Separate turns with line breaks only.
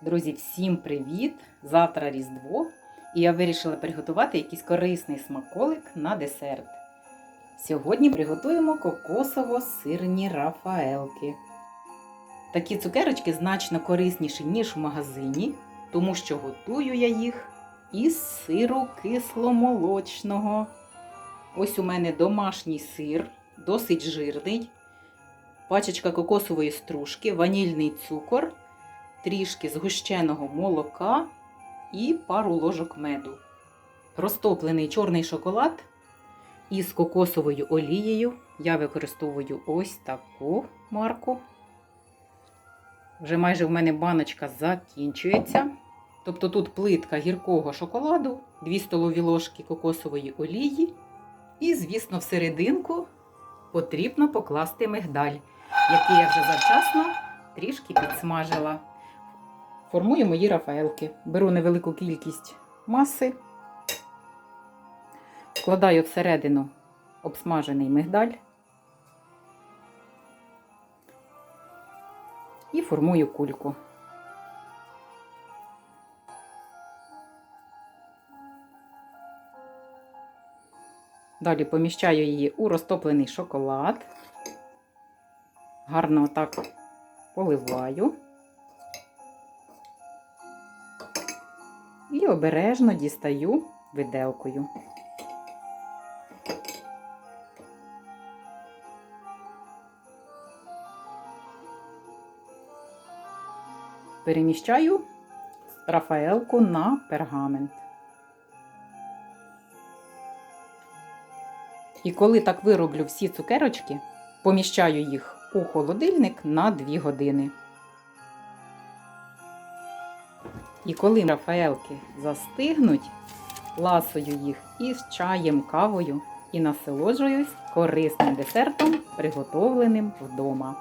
Друзі, всім привіт! Завтра Різдво, і я вирішила приготувати якийсь корисний смаколик на десерт. Сьогодні приготуємо кокосово-сирні рафаелки. Такі цукерочки значно корисніші, ніж в магазині, тому що готую я їх із сиру кисломолочного. Ось у мене домашній сир, досить жирний, пачечка кокосової стружки, ванільний цукор трішки згущеного молока і пару ложок меду. Розтоплений чорний шоколад із кокосовою олією. Я використовую ось таку марку. Вже майже в мене баночка закінчується. Тобто тут плитка гіркого шоколаду, 2 столові ложки кокосової олії. І, звісно, всерединку потрібно покласти мигдаль, який я вже завчасно трішки підсмажила. Формую мої рафаелки. Беру невелику кількість маси, вкладаю всередину обсмажений мигдаль і формую кульку. Далі поміщаю її у розтоплений шоколад, гарно так поливаю. І обережно дістаю виделкою. Переміщаю рафаелку на пергамент. І коли так вироблю всі цукерочки, поміщаю їх у холодильник на 2 години. І коли рафаелки застигнуть, ласую їх із чаєм, кавою і насолоджуюсь корисним десертом, приготовленим вдома.